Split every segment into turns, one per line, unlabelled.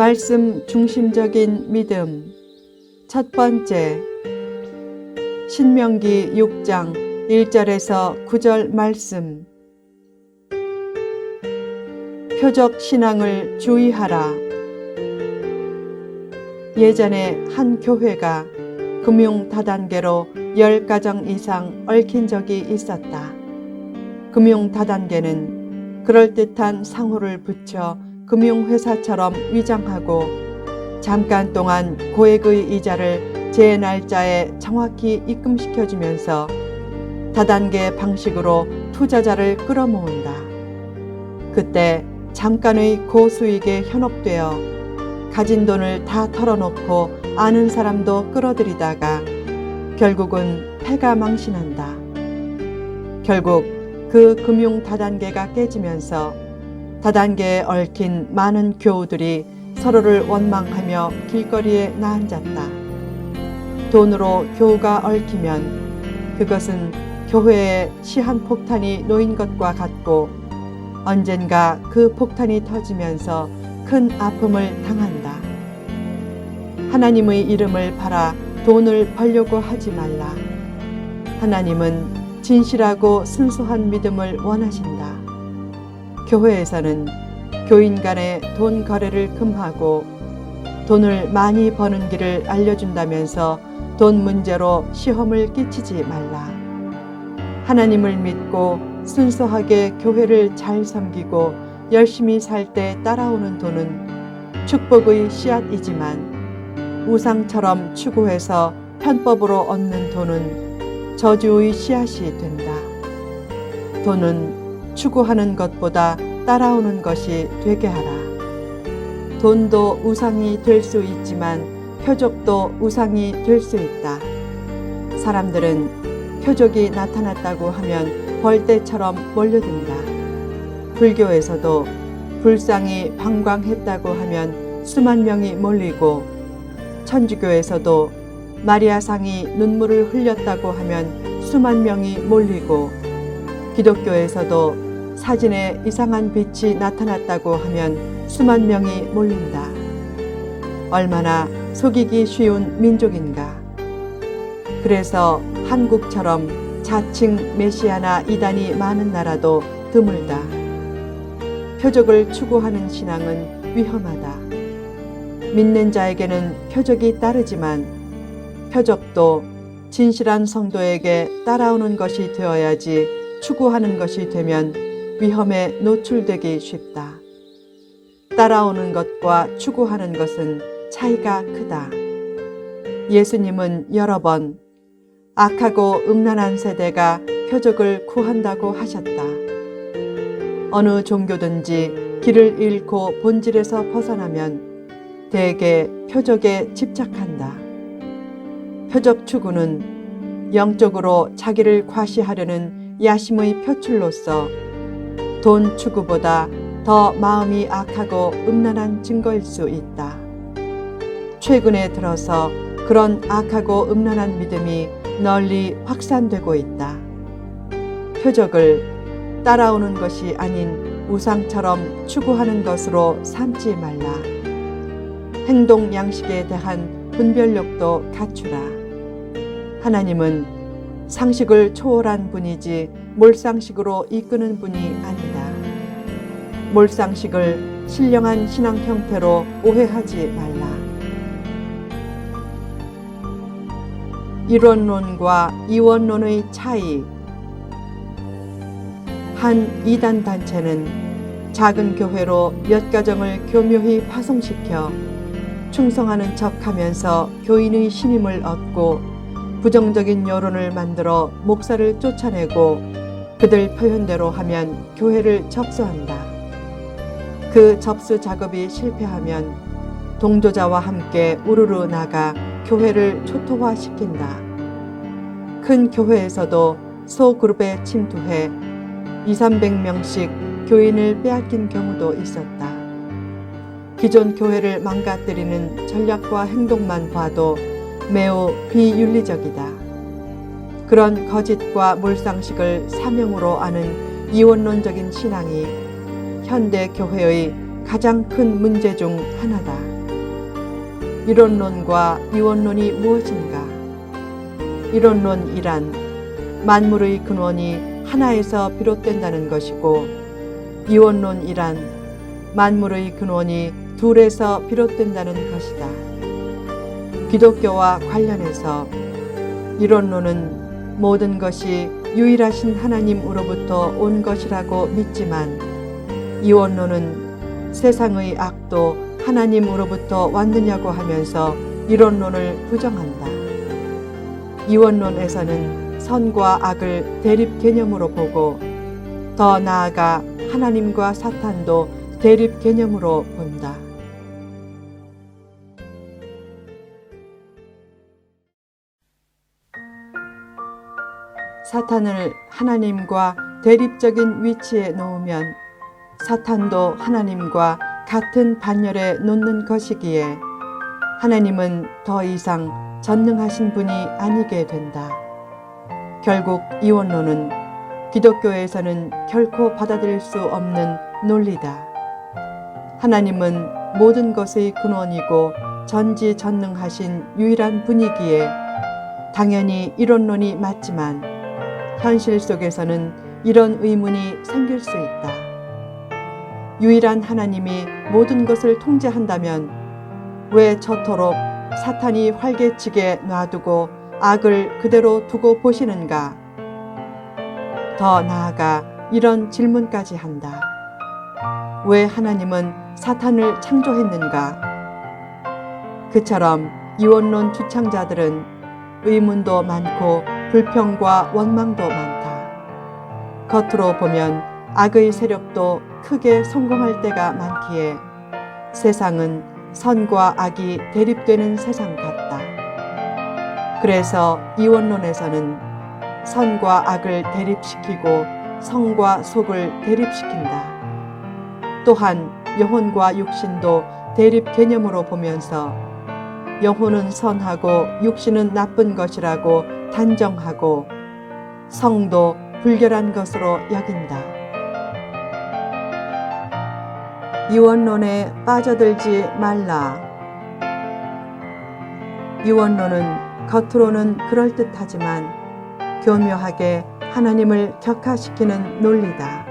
말씀 중심적인 믿음. 첫 번째, 신명기 6장 1절에서 9절 말씀. 표적 신앙을 주의하라. 예전에 한 교회가 금융 다단계로 10가정 이상 얽힌 적이 있었다. 금융 다단계는 그럴듯한 상호를 붙여 금융회사처럼 위장하고 잠깐 동안 고액의 이자를 제 날짜에 정확히 입금시켜주면서 다단계 방식으로 투자자를 끌어모은다. 그때 잠깐의 고수익에 현혹되어 가진 돈을 다 털어놓고 아는 사람도 끌어들이다가 결국은 패가 망신한다. 결국 그 금융 다단계가 깨지면서 다단계에 얽힌 많은 교우들이 서로를 원망하며 길거리에 나앉았다. 돈으로 교우가 얽히면 그것은 교회에 시한 폭탄이 놓인 것과 같고 언젠가 그 폭탄이 터지면서 큰 아픔을 당한다. 하나님의 이름을 팔아 돈을 벌려고 하지 말라. 하나님은 진실하고 순수한 믿음을 원하신다. 교회에서는 교인 간의 돈 거래를 금하고 돈을 많이 버는 길을 알려준다면서 돈 문제로 시험을 끼치지 말라. 하나님을 믿고 순수하게 교회를 잘 섬기고 열심히 살 때 따라오는 돈은 축복의 씨앗이지만 우상처럼 추구해서 편법으로 얻는 돈은 저주의 씨앗이 된다. 돈은 추구하는 것보다 따라오는 것이 되게 하라. 돈도 우상이 될 수 있지만 표적도 우상이 될 수 있다. 사람들은 표적이 나타났다고 하면 벌떼처럼 몰려든다. 불교에서도 불상이 방광했다고 하면 수만 명이 몰리고 천주교에서도 마리아상이 눈물을 흘렸다고 하면 수만 명이 몰리고 기독교에서도 사진에 이상한 빛이 나타났다고 하면 수만 명이 몰린다. 얼마나 속이기 쉬운 민족인가. 그래서 한국처럼 자칭 메시아나 이단이 많은 나라도 드물다. 표적을 추구하는 신앙은 위험하다. 믿는 자에게는 표적이 따르지만 표적도 진실한 성도에게 따라오는 것이 되어야지 추구하는 것이 되면 위험에 노출되기 쉽다. 따라오는 것과 추구하는 것은 차이가 크다. 예수님은 여러 번 악하고 음란한 세대가 표적을 구한다고 하셨다. 어느 종교든지 길을 잃고 본질에서 벗어나면 대개 표적에 집착한다. 표적 추구는 영적으로 자기를 과시하려는 야심의 표출로서 돈 추구보다 더 마음이 악하고 음란한 증거일 수 있다. 최근에 들어서 그런 악하고 음란한 믿음이 널리 확산되고 있다. 표적을 따라오는 것이 아닌 우상처럼 추구하는 것으로 삼지 말라. 행동 양식에 대한 분별력도 갖추라. 하나님은 상식을 초월한 분이지 몰상식으로 이끄는 분이 아니다. 몰상식을 신령한 신앙 형태로 오해하지 말라. 이론론과 이원론의 차이. 한 이단 단체는 작은 교회로 몇 가정을 교묘히 파송시켜 충성하는 척 하면서 교인의 신임을 얻고 부정적인 여론을 만들어 목사를 쫓아내고 그들 표현대로 하면 교회를 접수한다. 그 접수 작업이 실패하면 동조자와 함께 우르르 나가 교회를 초토화시킨다. 큰 교회에서도 소그룹에 침투해 2, 300명씩 교인을 빼앗긴 경우도 있었다. 기존 교회를 망가뜨리는 전략과 행동만 봐도 매우 비윤리적이다. 그런 거짓과 몰상식을 사명으로 아는 이원론적인 신앙이 현대 교회의 가장 큰 문제 중 하나다. 이론론과 이원론이 무엇인가? 이론론이란 만물의 근원이 하나에서 비롯된다는 것이고 이원론이란 만물의 근원이 둘에서 비롯된다는 것이다. 기독교와 관련해서 이론론은 모든 것이 유일하신 하나님으로부터 온 것이라고 믿지만 이원론은 세상의 악도 하나님으로부터 왔느냐고 하면서 이론론을 부정한다. 이원론에서는 선과 악을 대립 개념으로 보고 더 나아가 하나님과 사탄도 대립 개념으로 본다. 사탄을 하나님과 대립적인 위치에 놓으면 사탄도 하나님과 같은 반열에 놓는 것이기에 하나님은 더 이상 전능하신 분이 아니게 된다. 결국 이원론은 기독교에서는 결코 받아들일 수 없는 논리다. 하나님은 모든 것의 근원이고 전지전능하신 유일한 분이기에 당연히 이론론이 맞지만 현실 속에서는 이런 의문이 생길 수 있다. 유일한 하나님이 모든 것을 통제한다면 왜 저토록 사탄이 활개치게 놔두고 악을 그대로 두고 보시는가? 더 나아가 이런 질문까지 한다. 왜 하나님은 사탄을 창조했는가? 그처럼 이원론 주창자들은 의문도 많고 불평과 원망도 많다. 겉으로 보면 악의 세력도 크게 성공할 때가 많기에 세상은 선과 악이 대립되는 세상 같다. 그래서 이원론에서는 선과 악을 대립시키고 성과 속을 대립시킨다. 또한 영혼과 육신도 대립 개념으로 보면서 영혼은 선하고 육신은 나쁜 것이라고 단정하고 성도 불결한 것으로 여긴다. 이원론에 빠져들지 말라. 이원론은 겉으로는 그럴듯하지만 교묘하게 하나님을 격화시키는 논리다.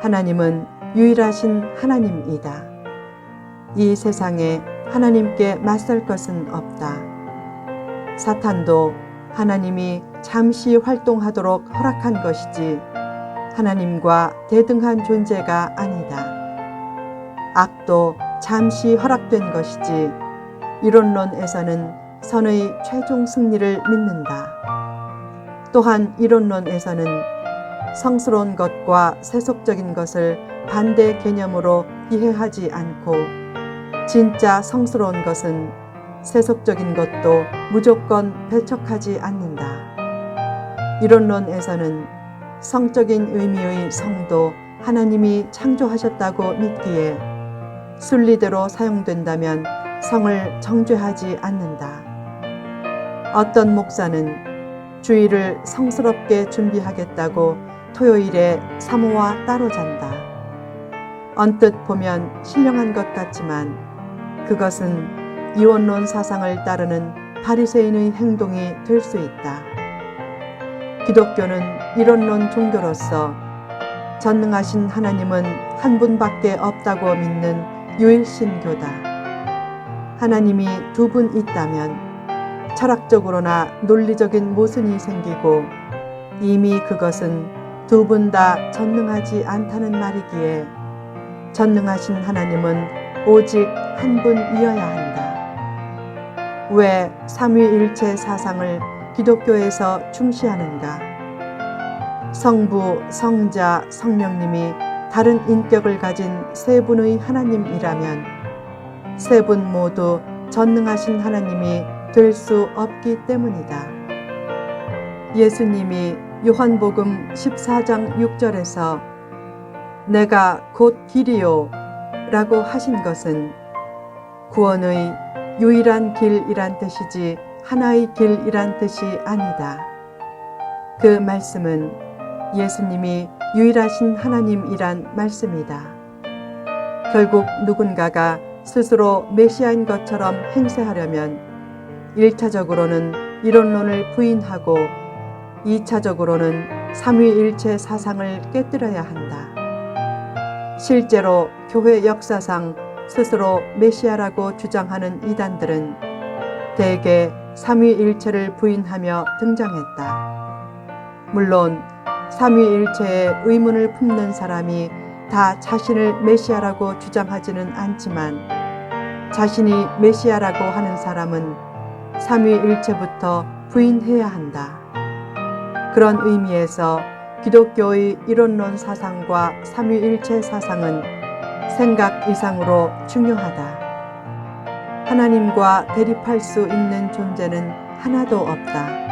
하나님은 유일하신 하나님이다. 이 세상에 하나님께 맞설 것은 없다. 사탄도 하나님이 잠시 활동하도록 허락한 것이지 하나님과 대등한 존재가 아니다. 악도 잠시 허락된 것이지 이론론에서는 선의 최종 승리를 믿는다. 또한 이론론에서는 성스러운 것과 세속적인 것을 반대 개념으로 이해하지 않고 진짜 성스러운 것은 세속적인 것도 무조건 배척하지 않는다. 이론론에서는 성적인 의미의 성도 하나님이 창조하셨다고 믿기에 순리대로 사용된다면 성을 정죄하지 않는다. 어떤 목사는 주일을 성스럽게 준비하겠다고 토요일에 사모와 따로 잔다. 언뜻 보면 신령한 것 같지만 그것은 이원론 사상을 따르는 바리새인의 행동이 될 수 있다. 기독교는 이론론 종교로서 전능하신 하나님은 한 분밖에 없다고 믿는 유일신교다. 하나님이 두 분 있다면 철학적으로나 논리적인 모순이 생기고 이미 그것은 두 분 다 전능하지 않다는 말이기에 전능하신 하나님은 오직 한 분이어야 한다. 왜 삼위일체 사상을 기독교에서 중시하는가? 성부, 성자, 성령님이 다른 인격을 가진 세 분의 하나님이라면 세 분 모두 전능하신 하나님이 될 수 없기 때문이다. 예수님이 요한복음 14장 6절에서 내가 곧 길이요 라고 하신 것은 구원의 유일한 길이란 뜻이지 하나의 길이란 뜻이 아니다. 그 말씀은 예수님이 유일하신 하나님이란 말씀이다. 결국 누군가가 스스로 메시아인 것처럼 행세하려면 1차적으로는 이론론을 부인하고 2차적으로는 삼위일체 사상을 깨뜨려야 한다. 실제로 교회 역사상 스스로 메시아라고 주장하는 이단들은 대개 삼위일체를 부인하며 등장했다. 물론 삼위일체의 의문을 품는 사람이 다 자신을 메시아라고 주장하지는 않지만 자신이 메시아라고 하는 사람은 삼위일체부터 부인해야 한다. 그런 의미에서 기독교의 이론론 사상과 삼위일체 사상은 생각 이상으로 중요하다. 하나님과 대립할 수 있는 존재는 하나도 없다.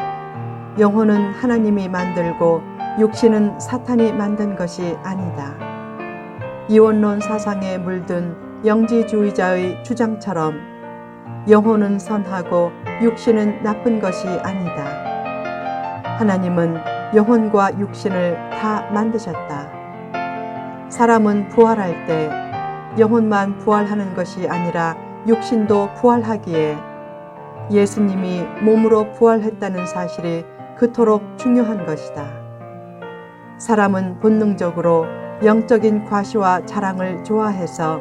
영혼은 하나님이 만들고 육신은 사탄이 만든 것이 아니다. 이원론 사상에 물든 영지주의자의 주장처럼 영혼은 선하고 육신은 나쁜 것이 아니다. 하나님은 영혼과 육신을 다 만드셨다. 사람은 부활할 때 영혼만 부활하는 것이 아니라 육신도 부활하기에 예수님이 몸으로 부활했다는 사실이 그토록 중요한 것이다. 사람은 본능적으로 영적인 과시와 자랑을 좋아해서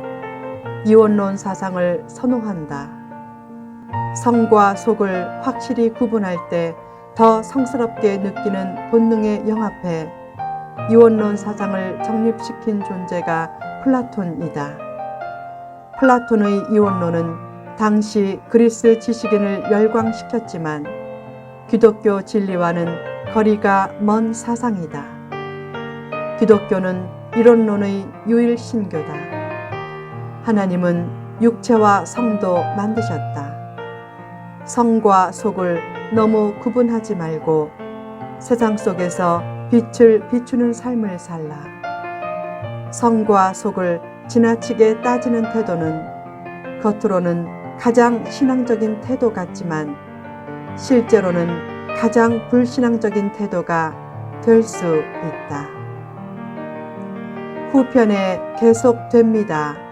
이원론 사상을 선호한다. 성과 속을 확실히 구분할 때 더 성스럽게 느끼는 본능에 영합해 이원론 사상을 정립시킨 존재가 플라톤이다. 플라톤의 이원론은 당시 그리스 지식인을 열광시켰지만 기독교 진리와는 거리가 먼 사상이다. 기독교는 이론론의 유일 신교다. 하나님은 육체와 성도 만드셨다. 성과 속을 너무 구분하지 말고 세상 속에서 빛을 비추는 삶을 살라. 성과 속을 지나치게 따지는 태도는 겉으로는 가장 신앙적인 태도 같지만 실제로는 가장 불신앙적인 태도가 될 수 있다. 후편에 계속됩니다.